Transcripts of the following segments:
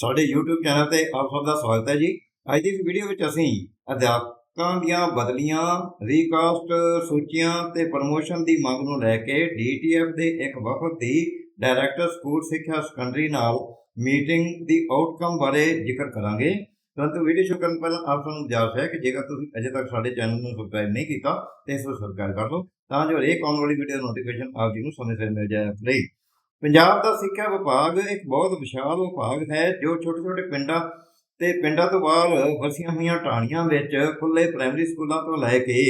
ਸਾਡੇ YouTube channel ਤੇ ਆਪ ਸਭ ਦਾ ਸਵਾਗਤ ਹੈ ਜੀ। ਅੱਜ ਦੀ ਇਸ ਵੀਡੀਓ ਵਿੱਚ ਅਸੀਂ ਅਧਿਆਪਕਾਂ ਦੀਆਂ ਬਦਲੀਆਂ ਰੀਕਾਸਟ ਸੂਚੀਆਂ ਤੇ ਪ੍ਰਮੋਸ਼ਨ ਦੀ ਮੰਗ ਨੂੰ ਲੈ ਕੇ DTF ਦੇ ਇੱਕ ਵਫਦ ਦੀ ਡਾਇਰੈਕਟਰ ਸਕੂਲ ਸਿੱਖਿਆ ਸੈਕੰਡਰੀ ਨਾਲ ਮੀਟਿੰਗ ਦੀ ਆਊਟਕਮ ਬਾਰੇ ਜ਼ਿਕਰ ਕਰਾਂਗੇ। ਪਰੰਤੂ ਵੀਡੀਓ ਸ਼ੁਰੂ ਕਰਨ ਤੋਂ ਪਹਿਲਾਂ ਆਪ ਨੂੰ ਗੁਜ਼ਾਰਿਸ਼ ਹੈ ਕਿ ਜੇਕਰ ਤੁਸੀਂ ਅਜੇ ਤੱਕ ਸਾਡੇ ਚੈਨਲ ਨੂੰ ਸਬਸਕ੍ਰਾਈਬ ਨਹੀਂ ਕੀਤਾ, ਤਾਂ ਇਸ ਨੂੰ ਸਬਸਕ੍ਰਾਈਬ ਕਰ ਲਓ ਤਾਂ ਜੋ ਹਰੇਕ ਆਉਣ ਵਾਲੀ ਵੀਡੀਓ ਦਾ ਨੋਟੀਫਿਕੇਸ਼ਨ ਆਪ ਜੀ ਨੂੰ ਸਮੇਂ ਸਿਰ ਮਿਲ ਜਾਏ ਲਈ। ਪੰਜਾਬ ਦਾ ਸਿੱਖਿਆ ਵਿਭਾਗ ਇੱਕ ਬਹੁਤ ਵਿਸ਼ਾਲ ਵਿਭਾਗ ਹੈ, ਜੋ ਛੋਟੇ ਛੋਟੇ ਪਿੰਡਾਂ ਤੇ ਪਿੰਡਾਂ ਤੋਂ ਬਾਹਰ ਵਸੀਆਂ ਹੋਈਆਂ ਢਾਣੀਆਂ ਵਿੱਚ ਖੁੱਲੇ ਪ੍ਰਾਇਮਰੀ ਸਕੂਲਾਂ ਤੋਂ ਲੈ ਕੇ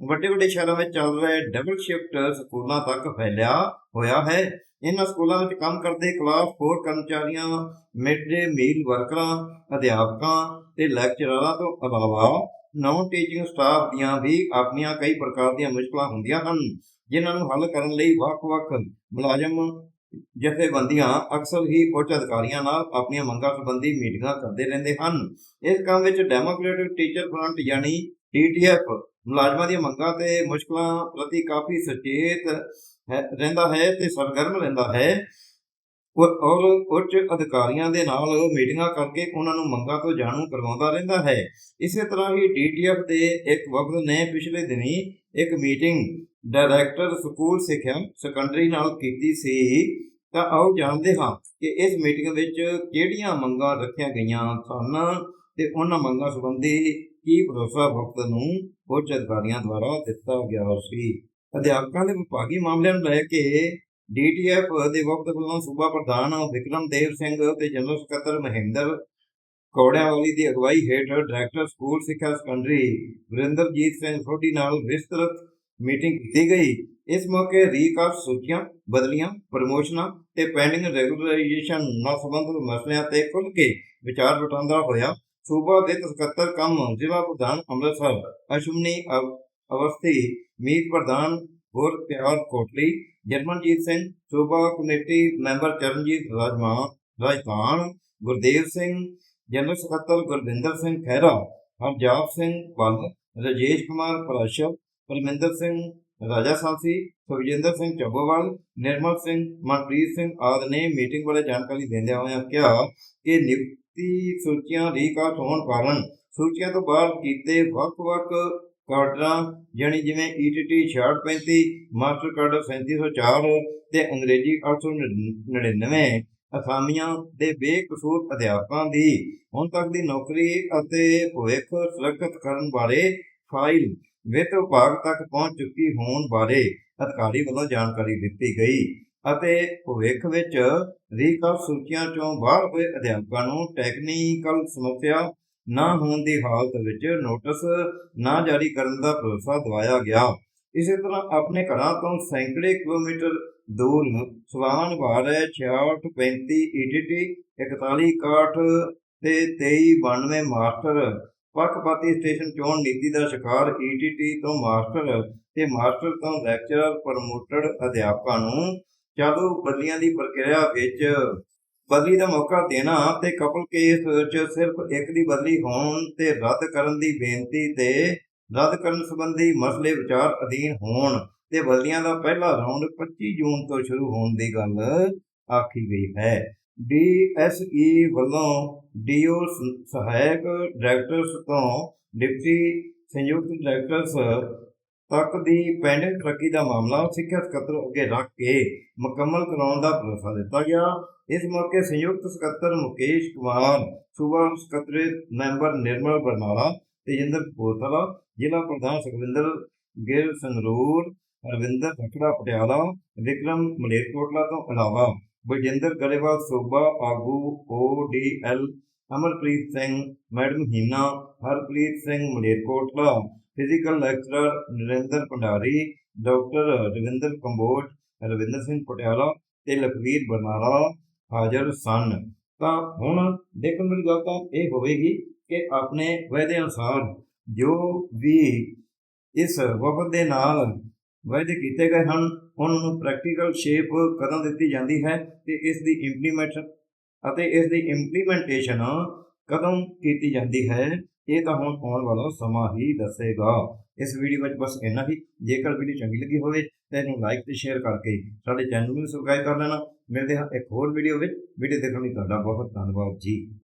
ਵੱਡੇ ਵੱਡੇ ਸ਼ਹਿਰਾਂ ਵਿੱਚ ਚੱਲ ਰਹੇ ਡਬਲ ਸ਼ਿਫਟ ਸਕੂਲਾਂ ਤੱਕ ਫੈਲਿਆ ਹੋਇਆ ਹੈ। ਇਹਨਾਂ ਸਕੂਲਾਂ ਵਿੱਚ ਕੰਮ ਕਰਦੇ ਕਲਾਸ 4 ਕਰਮਚਾਰੀਆਂ ਮਿਡ ਡੇ ਮੀਲ ਵਰਕਰਾਂ, ਅਧਿਆਪਕਾਂ ਤੇ ਲੈਕਚਰਰਾਂ ਤੋਂ ਇਲਾਵਾ ਨਾਨ ਟੀਚਿੰਗ ਸਟਾਫ ਦੀਆਂ ਵੀ ਆਪਣੀਆਂ ਕਈ ਪ੍ਰਕਾਰ ਦੀਆਂ ਮੁਸ਼ਕਲਾਂ ਹੁੰਦੀਆਂ ਹਨ, ਜਿਨ੍ਹਾਂ ਨੂੰ ਹੱਲ ਕਰਨ ਲਈ ਵੱਖ-ਵੱਖ ਮੁਲਾਜ਼ਮ ਜਥੇਬੰਦੀਆਂ ਅਕਸਰ ਹੀ ਉੱਚ ਅਧਿਕਾਰੀਆਂ ਨਾਲ ਆਪਣੀਆਂ ਮੰਗਾਂ ਸੰਬੰਧੀ ਮੀਟਿੰਗਾਂ ਕਰਦੇ ਰਹਿੰਦੇ ਹਨ। ਇਸ ਕੰਮ ਵਿੱਚ ਡੈਮੋਕ੍ਰੈਟਿਕ ਟੀਚਰ ਫਰੰਟ ਯਾਨੀ DTF ਮੁਲਾਜ਼ਮਾਂ ਦੀਆਂ ਮੰਗਾਂ ਤੇ ਮੁਸ਼ਕਲਾਂ ਪ੍ਰਤੀ ਕਾਫੀ ਸੁਚੇਤ ਹੈ, ਰਹਿੰਦਾ ਹੈ ਤੇ ਸਰਗਰਮ ਰਹਿੰਦਾ ਹੈ। ਔਰ ਔਰ ਉੱਚ ਅਧਿਕਾਰੀਆਂ ਦੇ ਨਾਲ ਮੀਟਿੰਗਾਂ ਕਰਕੇ ਉਹਨਾਂ ਨੂੰ ਮੰਗਾਂ ਤੋਂ ਜਾਣੂ ਕਰਵਾਉਂਦਾ ਰਹਿੰਦਾ ਹੈ। ਇਸੇ ਤਰ੍ਹਾਂ ਹੀ DTF ਦੇ ਇੱਕ ਵਫਦ ਨੇ ਪਿਛਲੇ ਦਿਨੀ ਇੱਕ ਮੀਟਿੰਗ ਡਾਇਰੈਕਟਰ ਸਕੂਲ ਸਿੱਖਿਆ ਸੈਕੰਡਰੀ ਨਾਲ ਕੀਤੀ ਸੀ। ਤਾਂ ਆਓ ਜਾਣਦੇ ਹਾਂ ਕਿ ਇਸ ਮੀਟਿੰਗ ਵਿੱਚ ਕਿਹੜੀਆਂ ਮੰਗਾਂ ਰੱਖੀਆਂ ਗਈਆਂ ਸਨ ਤੇ ਉਹਨਾਂ ਮੰਗਾਂ ਸੰਬੰਧੀ ਕੀ ਭਰੋਸਾ ਵਕਤ ਨੂੰ ਉੱਚ ਅਧਿਕਾਰੀਆਂ ਦੁਆਰਾ ਦਿੱਤਾ ਗਿਆ ਸੀ। ਅਧਿਆਪਕਾਂ ਦੇ ਵਿਭਾਗੀ ਮਾਮਲਿਆਂ ਨੂੰ ਲੈ ਕੇ ਡੀਟੀਐਫ ਦੇ ਵਕਤ ਵੱਲੋਂ ਸੂਬਾ ਪ੍ਰਧਾਨ ਵਿਕਰਮ ਦੇਵ ਸਿੰਘ ਤੇ ਜਨਰਲ ਸਕੱਤਰ ਮਹਿੰਦਰ ਕੌੜਿਆਵਾਲੀ ਦੀ ਅਗਵਾਈ ਹੇਠ ਡਾਇਰੈਕਟਰ ਸਕੂਲ ਸਿੱਖਿਆ ਸੈਕੰਡਰੀ ਵਰਿੰਦਰਜੀਤ ਸਿੰਘ ਸੋਢੀ ਨਾਲ ਵਿਸਤ੍ਰਿਤ ਮੀਟਿੰਗ ਕੀਤੀ ਗਈ। ਇਸ ਮੌਕੇ ਰੀਕਾਸਟ ਸੂਚੀਆਂ, ਬਦਲੀਆਂ, ਪ੍ਰਮੋਸ਼ਨਾਂ ਤੇ ਪੈਂਡਿੰਗ ਰੈਗੂਲਰਾਈਜੇਸ਼ਨ ਨਾਲ ਸੰਬੰਧਿਤ ਮਸਲਿਆਂ ਤੇ ਖੁੱਲ੍ਹ ਕੇ ਵਿਚਾਰ ਵਟਾਂਦਰਾ ਹੋਇਆ। ਸੂਬਾ ਦੇ ਸਕੱਤਰ ਕੰਮ ਜ਼ਿਲ੍ਹਾ ਪ੍ਰਧਾਨ ਅੰਮ੍ਰਿਤਸਰ ਅਸ਼ਵਨੀ ਅਵ- ਅਵਸਥੀ, ਮੀਤ ਪ੍ਰਧਾਨ ਗੁਰਪਿਆਰ ਕੋਟਲੀ, ਜਰਮਨਜੀਤ ਸਿੰਘ, ਸੂਬਾ ਕਮੇਟੀ ਮੈਂਬਰ ਚਰਨਜੀਤ ਰਾਜਮਾਨ ਰਾਜਤਾਨ ਗੁਰਦੇਵ ਸਿੰਘ, ਜਨਰਲ ਸਕੱਤਰ ਗੁਰਵਿੰਦਰ ਸਿੰਘ ਖਹਿਰਾ, ਹਰਜਾਪ ਸਿੰਘ ਬੱਲ ਰਜੇਸ਼ ਕੁਮਾਰ ਪਰਾਸ਼ਰ, ਪਰਮਿੰਦਰ ਸਿੰਘ ਰਾਜਾ ਸਾਂਸੀ, ਸੁਖਜਿੰਦਰ ਸਿੰਘ ਚੱਬੋਵਾਲ, ਨਿਰਮਲ ਸਿੰਘ, ਮਨਪ੍ਰੀਤ ਸਿੰਘ ਆਦਿ ਨੇ ਮੀਟਿੰਗ ਬਾਰੇ ਜਾਣਕਾਰੀ ਦਿੰਦਿਆਂ ਹੋਇਆਂ ਕਿਹਾ ਕਿ ਨਿਯੁਕਤੀ ਸੂਚੀਆਂ ਰੀਕਾਸਟ ਹੋਣ ਕਾਰਨ ਸੂਚੀਆਂ ਤੋਂ ਬਾਹਰ ਕੀਤੇ ਵੱਖ-ਵੱਖ ਕਾਡਰਾਂ ਜਾਣੀ ਜਿਵੇਂ E ETT 6635 ਮਾਸਟਰ ਕਾਡਰ 3704 ਤੇ ਅੰਗਰੇਜ਼ੀ 899 ਅਸਾਮੀਆਂ ਦੇ ਬੇਕਸੂਰ ਅਧਿਆਪਕਾਂ ਦੀ ਹੁਣ ਤੱਕ ਦੀ ਨੌਕਰੀ ਅਤੇ ਭਵਿੱਖ ਸੁਰੱਖਿਅਤ ਕਰਨ ਬਾਰੇ ਫਾਈਲ ਵਿੱਤ ਵਿਭਾਗ ਤੱਕ ਪਹੁੰਚ ਚੁੱਕੀ ਹੋਣ ਬਾਰੇ ਅਧਿਕਾਰੀ ਵੱਲੋਂ ਜਾਣਕਾਰੀ ਦਿੱਤੀ ਗਈ ਅਤੇ ਭਵਿੱਖ ਵਿੱਚ ਰੀਕਾਲ ਸੂਚੀਆਂ ਚੋਂ ਬਾਹਰ ਹੋਏ ਅਧਿਆਪਕਾਂ ਨੂੰ ਟੈਕਨੀਕਲ ਸਮੱਸਿਆ ਨਾ ਹੋਣ ਦੀ ਹਾਲਤ ਵਿੱਚ ਨੋਟਿਸ ਨਾ ਜਾਰੀ ਕਰਨ ਦਾ ਭਰੋਸਾ ਦਵਾਇਆ ਗਿਆ। ਇਸੇ ਤਰ੍ਹਾਂ ਆਪਣੇ ਘਰਾਂ ਤੋਂ ਸੈਂਕੜੇ ਕਿਲੋਮੀਟਰ ਦੂਰ ਸਵਾਨ ਨਿਭਾ ਰਹੇ 66 35 ETT 41 61 ਤੇ 23 92 ਮਾਸਟਰ ਪੱਖਪਾਤੀ ਸਟੇਸ਼ਨ ਚੋਣ ਨੀਤੀ ਦਾ ਸ਼ਿਕਾਰ ETT ਤੋਂ ਮਾਸਟਰ ਤੇ ਮਾਸਟਰ ਤੋਂ ਲੈਕਚਰਰ ਪ੍ਰਮੋਟਡ ਅਧਿਆਪਕਾਂ ਨੂੰ ਚਾਲੂ ਬਦਲੀਆਂ ਦੀ ਪ੍ਰਕਿਰਿਆ ਵਿੱਚ ਬਦਲੀ ਦਾ ਮੌਕਾ ਦੇਣਾ ਤੇ ਕਪਲ ਕੇਸ ਵਿੱਚ ਸਿਰਫ ਇੱਕ ਦੀ ਬਦਲੀ ਹੋਣ ਤੇ ਰੱਦ ਕਰਨ ਦੀ ਬੇਨਤੀ ਤੇ ਰੱਦ ਕਰਨ ਸੰਬੰਧੀ ਮਸਲੇ ਵਿਚਾਰ ਅਧੀਨ ਹੋਣ ਤੇ ਬਦਲੀਆਂ ਦਾ ਪਹਿਲਾ ਰਾਉਂਡ 25 ਜੂਨ ਤੋਂ ਸ਼ੁਰੂ ਹੋਣ ਦੀ ਗੱਲ ਆਖੀ ਗਈ ਹੈ। ਡੀਐਸਈ ਵੱਲੋਂ ਡੀਓ ਸਹਾਇਕ ਡਾਇਰੈਕਟਰਸ ਤੋਂ ਡਿਪਟੀ ਸੰਯੁਕਤ ਡਾਇਰੈਕਟਰਸ ਤੱਕ ਦੀ ਪੈਂਡਿੰਗ ਤਰੱਕੀ ਦਾ ਮਾਮਲਾ ਸਿੱਖਿਆ ਸਕੱਤਰ ਅੱਗੇ ਰੱਖ ਕੇ ਮੁਕੰਮਲ ਕਰਾਉਣ ਦਾ ਭਰੋਸਾ ਦਿੱਤਾ ਗਿਆ। ਇਸ ਮੌਕੇ ਸੰਯੁਕਤ ਸਕੱਤਰ ਮੁਕੇਸ਼ ਕੁਮਾਰ, ਸੂਬਾ ਸਕੱਤਰ ਮੈਂਬਰ ਨਿਰਮਲ ਬਰਨਾਲਾ ਤੇਜਿੰਦਰ ਕਪੂਰਥਲਾ ਜ਼ਿਲ੍ਹਾ ਪ੍ਰਧਾਨ ਸੁਖਵਿੰਦਰ ਗਿਰ ਸੰਗਰੂਰ ਅਰਵਿੰਦਰ ਠਕੜਾ ਪਟਿਆਲਾ, ਵਿਕਰਮ ਮਲੇਰਕੋਟਲਾ ਤੋਂ ਇਲਾਵਾ ਬਲਜਿੰਦਰ ਗਰੇਵਾਲ ਸੂਬਾ ਆਗੂ ODL Amarpreet Singh, madam Heena, Harpreet Singh Malerkotla physical lecturer Narinder Bhandari doctor Ravinder Kamboj Ravinder Singh Patiala ਤੇ ਲਖਵੀਰ ਬਰਨਾਲਾ ਹਾਜ਼ਰ ਸਨ। ਤਾਂ ਹੁਣ ਦੇਖਣ ਵਾਲੀ ਗੱਲ ਤਾਂ ਇਹ ਹੋਵੇਗੀ ਕਿ ਆਪਣੇ ਵਾਅਦੇ ਅਨੁਸਾਰ ਜੋ ਵੀ ਇਸ ਵਫਦ ਦੇ ਨਾਲ ਵਾਅਦੇ ਕੀਤੇ ਗਏ ਹਨ, ਉਹਨਾਂ ਨੂੰ ਪ੍ਰੈਕਟੀਕਲ ਸ਼ੇਪ ਕਦੋਂ ਦਿੱਤੀ ਜਾਂਦੀ ਹੈ ਤੇ ਇਸ ਦੀ ਇੰਪਲੀਮੈਂਟ ਅਤੇ ਇਸ ਦੀ ਇੰਪਲੀਮੈਂਟੇਸ਼ਨ ਕਦੋਂ ਕੀਤੀ ਜਾਂਦੀ ਹੈ, ਇਹ ਤਾਂ ਹੁਣ ਆਉਣ ਵਾਲਾ ਸਮਾਂ ਹੀ ਦੱਸੇਗਾ। ਇਸ ਵੀਡੀਓ ਵਿੱਚ ਬਸ ਇੰਨਾ ਹੀ। ਜੇਕਰ ਵੀਡੀਓ ਚੰਗੀ ਲੱਗੀ ਹੋਵੇ, ਤਾਂ ਇਹਨੂੰ ਲਾਈਕ ਤੇ ਸ਼ੇਅਰ ਕਰਕੇ ਸਾਡੇ ਚੈਨਲ ਨੂੰ ਸਬਸਕ੍ਰਾਈਬ ਕਰ ਲੈਣਾ। ਮਿਲਦੇ ਹਾਂ ਇੱਕ ਹੋਰ ਵੀਡੀਓ ਵਿੱਚ। ਵੀਡੀਓ ਦੇਖਣ ਲਈ ਤੁਹਾਡਾ ਬਹੁਤ ਧੰਨਵਾਦ ਜੀ।